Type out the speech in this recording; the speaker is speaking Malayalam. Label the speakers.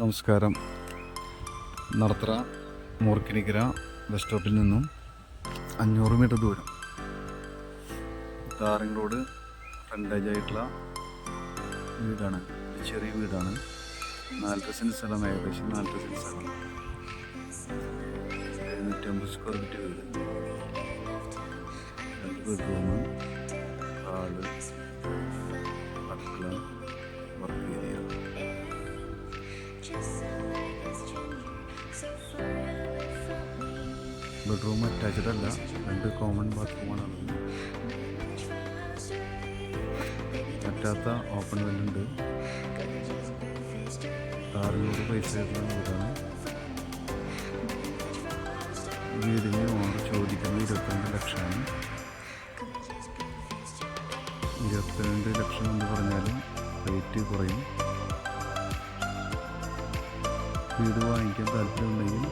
Speaker 1: നമസ്കാരം. നടത്തറ മൂർക്കിനിക്കര ബസ് സ്റ്റോപ്പിൽ നിന്നും അഞ്ഞൂറ് മീറ്റർ ദൂരം. താറിങ് റോഡ് ഫ്രണ്ടേജ് ആയിട്ടുള്ള വീടാണ്. ചെറിയ വീടാണ്. നാലര സെന്റ് സ്ഥലം ഏകദേശം നാലര സെന്റ് സ്ഥലം എഴുന്നൂറ്റമ്പത് സ്ക്വയർ ഫീറ്റ് വീട്. രണ്ട് ബെഡ്റൂം ഹാൾ ബെഡ്റൂം അറ്റാച്ച്ഡ് അല്ല. രണ്ട് കോമൺ ബാത്റൂമാണ് പറ്റാത്ത ഓപ്പൺ വെല്ലുണ്ട് ആറുനൂറ് പൈസ വീടാണ് വീടിന് ഓണർ ചോദിക്കുന്നത് ഇരുപത്തിരണ്ട് ലക്ഷമാണ് ഇരുപത്തിരണ്ട് ലക്ഷം എന്ന് പറഞ്ഞാലും റേറ്റ് കുറയും. വീട് വാങ്ങിക്കാൻ താല്പര്യമുണ്ടെങ്കിൽ